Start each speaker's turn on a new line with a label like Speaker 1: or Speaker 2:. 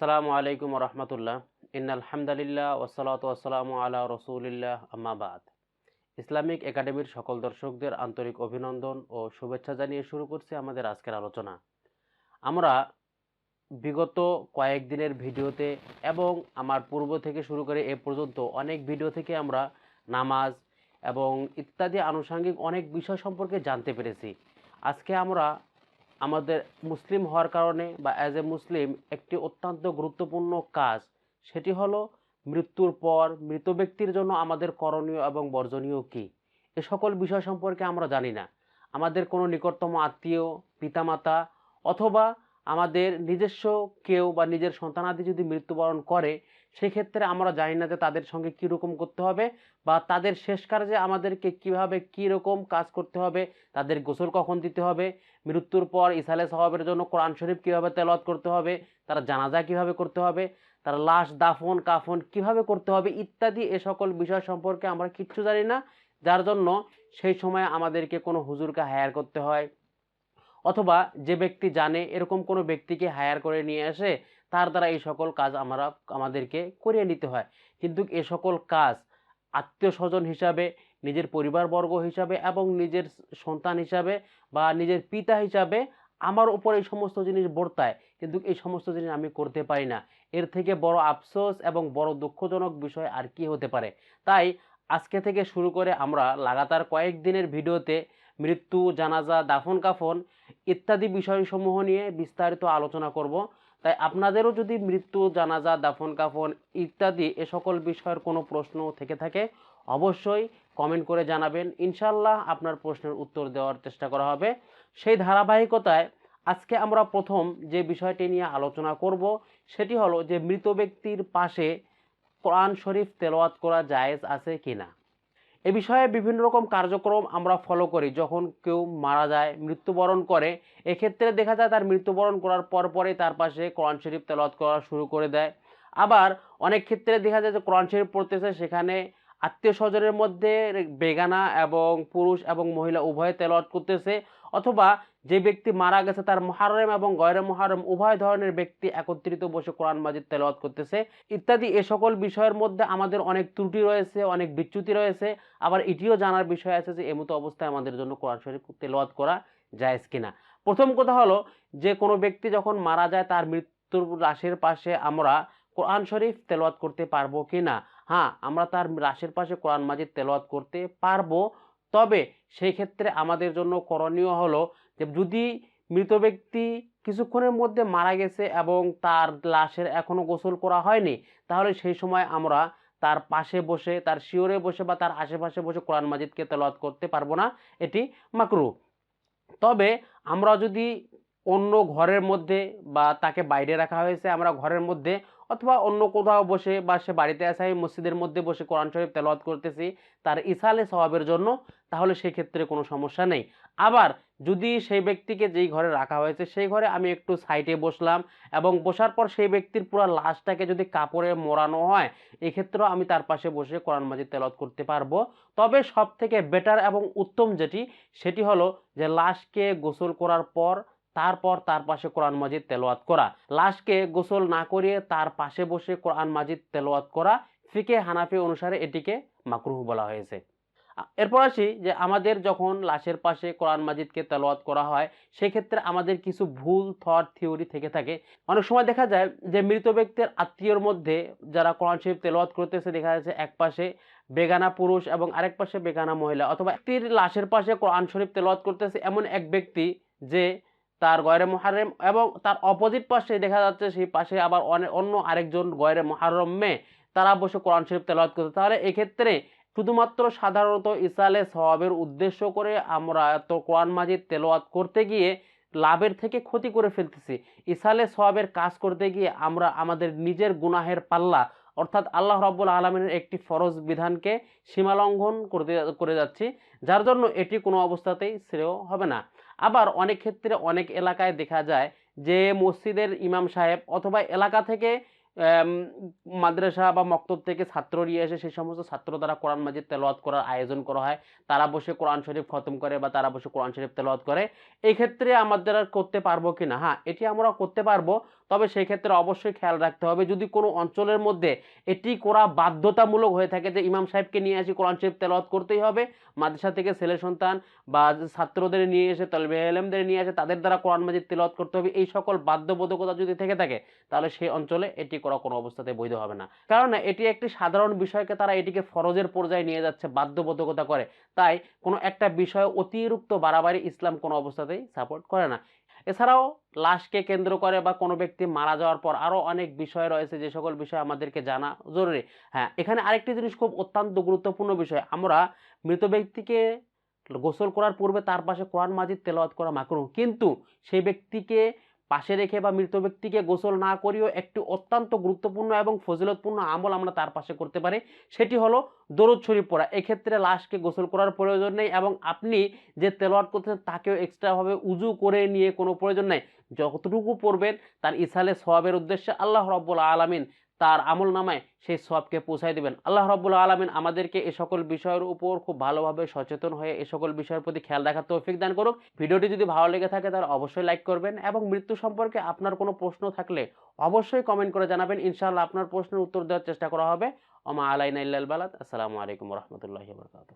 Speaker 1: আসসালামু আলাইকুম রহমতুল্লাহ। ইন্নাল হামদালিল্লাহ ওসালাত ওয়াসালামু আলা রসুলিল্লাহ আম্মাবাদ ইসলামিক একাডেমির সকল দর্শকদের আন্তরিক অভিনন্দন ও শুভেচ্ছা জানিয়ে শুরু করছি আমাদের আজকের আলোচনা। আমরা বিগত কয়েকদিনের ভিডিওতে এবং আমার পূর্ব থেকে শুরু করে এ পর্যন্ত অনেক ভিডিও থেকে আমরা নামাজ এবং ইত্যাদি আনুষঙ্গিক অনেক বিষয় সম্পর্কে জানতে পেরেছি। আজকে আমরা আমাদের মুসলিম হওয়ার কারণে বা অ্যাজ এ মুসলিম একটি অত্যন্ত গুরুত্বপূর্ণ কাজ, সেটি হলো মৃত্যুর পর মৃত ব্যক্তির জন্য আমাদের করণীয় এবং বর্জনীয় কী? এ সকল বিষয় সম্পর্কে আমরা জানি না। আমাদের কোনো নিকটতম আত্মীয়, পিতামাতা অথবা আমাদের নিজস্ব কেউ বা নিজের সন্তানাদি যদি মৃত্যুবরণ করে সেক্ষেত্রে আমরা জানি না যে তাদের সঙ্গে কীরকম করতে হবে বা তাদের শেষ কার্যে আমাদেরকে কীভাবে কীরকম কাজ করতে হবে, তাদের গোসল কখন দিতে হবে, মৃত্যুর পর ইসালে সওয়াবের জন্য কোরআন শরীফ কীভাবে তেলাওয়াত করতে হবে, তারা জানাজা কীভাবে করতে হবে, তার লাশ, দাফন, কাফন কীভাবে করতে হবে ইত্যাদি এ সকল বিষয় সম্পর্কে আমরা কিচ্ছু জানি না। যার জন্য সেই সময় আমাদেরকে কোনো হুজুরকে হায়ার করতে হয় অথবা যে ব্যক্তি জানে এরকম কোনো ব্যক্তিকে হায়ার করে নিয়ে আসে তার দ্বারা এই সকল কাজ আমরা, আমাদেরকে করিয়ে নিতে হয়। কিন্তু এ সকল কাজ আত্মীয় স্বজন হিসাবে, নিজের পরিবারবর্গ হিসাবে এবং নিজের সন্তান হিসাবে বা নিজের পিতা হিসাবে আমার উপর এই সমস্ত জিনিস বর্তায়। কিন্তু এই সমস্ত জিনিস আমি করতে পারি না। এর থেকে বড় আফসোস এবং বড় দুঃখজনক বিষয় আর কি হতে পারে? তাই আজকে থেকে শুরু করে আমরা লাগাতার কয়েকদিনের ভিডিওতে মৃত্যু, জানাজা দাফন কাফন ইত্যাদি বিষয়সমূহ নিয়ে বিস্তারিত আলোচনা করব। তাই আপনাদেরও যদি মৃত্যু, জানাজা, দাফন, কাফন ইত্যাদি এ সকল বিষয়ের কোনো প্রশ্ন থেকে থাকে, অবশ্যই কমেন্ট করে জানাবেন। ইনশাল্লাহ আপনার প্রশ্নের উত্তর দেওয়ার চেষ্টা করা হবে। সেই ধারাবাহিকতায় আজকে আমরা প্রথম যে বিষয়টি নিয়ে আলোচনা করব, সেটি হলো যে মৃত ব্যক্তির পাশে কোরআন শরীফ তেলাওয়াত করা জায়েজ আছে কিনা। এ বিষয়ে বিভিন্ন রকম কার্যক্রম আমরা ফলো করি। যখন কেউ মারা যায়, মৃত্যুবরণ করে, এক্ষেত্রে দেখা যায় তার মৃত্যুবরণ করার পর পরে তার পাশে কোরআন শরীফ তেলত করা শুরু করে দেয়। আবার অনেক ক্ষেত্রে দেখা যায় যে কোরআন শরীফ পড়তেছে, সেখানে আত্মীয় স্বজনের মধ্যে বেগানা এবং পুরুষ এবং মহিলা উভয়ে তেলত করতেছে, অথবা যে ব্যক্তি মারা গেছে তার মহারম এবং গয়রে মহারম উভয় ধরনের ব্যক্তি একত্রিত বসে কোরআন মাজিদ তেলাওয়াত করতেছে। ইত্যাদি এ সকল বিষয়ের মধ্যে আমাদের অনেক ত্রুটি রয়েছে, অনেক বিচ্যুতি রয়েছে। আবার এটিও জানার বিষয় আছে যে এমতো অবস্থায় আমাদের জন্য কোরআন শরীফ তেলাওয়াত করা জায়েজ কিনা। প্রথম কথা হলো যে, কোনো ব্যক্তি যখন মারা যায়, তার মৃত্যুর লাশের পাশে আমরা কোরআন শরীফ তেলাওয়াত করতে পারব কি না হ্যাঁ আমরা তার লাশের পাশে কোরআন মাজিদ তেলাওয়াত করতে পারব। তবে সেই ক্ষেত্রে আমাদের জন্য করণীয় হলো যে যদি মৃত ব্যক্তি কিছুক্ষণের মধ্যে মারা গেছে এবং তার লাশের এখনও গোসল করা হয়নি, তাহলে সেই সময় আমরা তার পাশে বসে, তার শিওরে বসে বা তার আশেপাশে বসে কোরআন মাজিদকে তেলাওয়াত করতে পারব না, এটি মাকরু। তবে আমরা যদি অন্য ঘরের মধ্যে বা তাকে বাইরে রাখা হয়েছে। আমরা ঘরের মধ্যে অথবা অন্য কোথাও বসে বা সে বাড়িতে আসে আমি মসজিদের মধ্যে বসে কোরআন শরীফ তেলাওয়াত করতেছি, তার ইসালে স্বভাবের জন্য, তাহলে সেই ক্ষেত্রে কোনো সমস্যা নেই। আবার যদি সেই ব্যক্তিকে যেই ঘরে রাখা হয়েছে, সেই ঘরে আমি একটু সাইডে বসলাম এবং বসার পর সেই ব্যক্তির পুরো লাশটাকে যদি কাপড়ে মোড়ানো হয়, এক্ষেত্রেও আমি তার পাশে বসে কোরআন মাজিদ তেলাওয়াত করতে পারব। তবে সব থেকে বেটার এবং উত্তম যেটি, সেটি হলো যে লাশকে গোসল করার পর তারপর তার পাশে কোরআন মাজিদ তেলোয়াত করা। লাশকে গোসল না করিয়ে তার পাশে বসে কোরআন মাজিদ তেলোয়াত করা, ফিকে হানাফি অনুসারে এটিকে মাকরুহ বলা হয়েছে। এরপর আসি যে আমাদের যখন লাশের পাশে কোরআন মাজিদকে তেলোয়াত করা হয়, সেক্ষেত্রে আমাদের কিছু ভুল, থট, থিওরি থেকে থাকে। অনেক সময় দেখা যায় যে মৃত ব্যক্তির আত্মীয়র মধ্যে যারা কোরআন শরীফ তেলোয়াত করতেছে, দেখা যাচ্ছে এক পাশে বেগানা পুরুষ এবং আরেক পাশে বেগানা মহিলা অথবা ব্যক্তির লাশের পাশে কোরআন শরীফ তেলোয়াত করতেছে এমন এক ব্যক্তি যে তার গয়রে মহারেম এবং তার অপোজিট পাশে দেখা যাচ্ছে সেই পাশে আবার অন্য আরেকজন গয়রে মহারম মেয়ে তারা বসে কোরআন শরীফ তেলাওয়াত করতে তাহলে এক্ষেত্রে শুধুমাত্র সাধারণত ইসালে সওয়াবের উদ্দেশ্য করে আমরা এত কোরআন মাজিদ তেলাওয়াত করতে গিয়ে লাভের থেকে ক্ষতি করে ফেলতেছি। ইসালে সওয়াবের কাজ করতে গিয়ে আমরা আমাদের নিজের গুনাহের পাল্লা অর্থাৎ আল্লাহ রব্বুল আলমিনের একটি ফরজ বিধানকে সীমালঙ্ঘন করতে, করে যাচ্ছি, যার জন্য এটি কোনো অবস্থাতেই শ্রেয় হবে না। আবার অনেক ক্ষেত্রে অনেক এলাকায় দেখা যায় যে মসজিদের ইমাম সাহেব অথবা এলাকা থেকে মাদ্রাসা বা মক্তব থেকে ছাত্র নিয়ে এসে সেই সমস্ত ছাত্র দ্বারা কোরআন মাজিদ তেলোয়াত করার আয়োজন করা হয়। তারা বসে কোরআন শরীফ খতম করে বা তারা বসে কোরআন শরীফ তেলোয়াত করে। এক্ষেত্রে ক্ষেত্রে আমাদের আর করতে পারব কি না? হ্যাঁ এটি আমরা করতে পারব। তবে সেই ক্ষেত্রে অবশ্যই খেয়াল রাখতে হবে। যদি কোনো অঞ্চলের মধ্যে এটি করা বাধ্যতামূলক হয়ে থাকে যে ইমাম সাহেবকে নিয়ে আসি কোরআন শরীফ তেলাওয়াত করতেই হবে, মাদ্রাসা থেকে ছেলে সন্তান বা ছাত্রদের নিয়ে এসে, তলবে এলেমদের নিয়ে এসে তাদের দ্বারা কোরআন মাজিদ তেলাওয়াত করতে হবে, এই সকল বাধ্যবাধকতা যদি থেকে থাকে, তাহলে সেই অঞ্চলে এটি করা কোনো অবস্থাতে বৈধ হবে না। কারণ এটি একটি সাধারণ বিষয়কে তারা এটিকে ফরজের পর্যায়ে নিয়ে যাচ্ছে, বাধ্যবাধকতা করে। তাই কোনো একটা বিষয় অতিরিক্ত বাড়াবাড়ি ইসলাম কোনো অবস্থাতেই সাপোর্ট করে না। এছাড়াও লাশকে কেন্দ্র করে বা কোনো ব্যক্তি মারা যাওয়ার পর আরও অনেক বিষয় রয়েছে, যে সকল বিষয় আমাদেরকে জানা জরুরি। হ্যাঁ এখানে আরেকটি জিনিস খুব অত্যন্ত গুরুত্বপূর্ণ বিষয়, আমরা মৃত ব্যক্তিকে গোসল করার পূর্বে তার পাশে কোরআন মাজিদ তেলাওয়াত করা মাকরু কিন্তু সেই ব্যক্তিকে পাশে রেখে বা মৃত ব্যক্তিকে গোসল না করিও একটি অত্যন্ত গুরুত্বপূর্ণ এবং ফজিলতপূর্ণ আমল আমরা তার পাশে করতে পারি। সেটি হলো দরদ শরীফ পড়া। এক্ষেত্রে লাশকে গোসল করার প্রয়োজন নেই এবং আপনি যে তেলোয়াট করতেছেন তাকেও এক্সট্রাভাবে উজু করে নিয়ে কোনো প্রয়োজন নেই। যতটুকু পড়বেন তার ইসালে সবাবের উদ্দেশ্যে আল্লাহ রব্বুল আলামিন তার আমল নামায় সেই সবকে পৌঁছায় দেবেন। আল্লাহ রব্বুল আলমিন আমাদেরকে এ সকল বিষয়ের উপর খুব ভালোভাবে সচেতন হয়ে এ সকল বিষয়ের প্রতি খেয়াল রাখার তৌফিক দান করুক। ভিডিওটি যদি ভালো লেগে থাকে তাহলে অবশ্যই লাইক করবেন এবং মৃত্যু সম্পর্কে আপনার কোনো প্রশ্ন থাকলে অবশ্যই কমেন্ট করে জানাবেন। ইনশাআল্লাহ আপনার প্রশ্নের উত্তর দেওয়ার চেষ্টা করা হবে। ওমা আলাইনা ইল্লাল বালাদ। আসসালামু আলাইকুম রহমতুল্লাহি বরকাত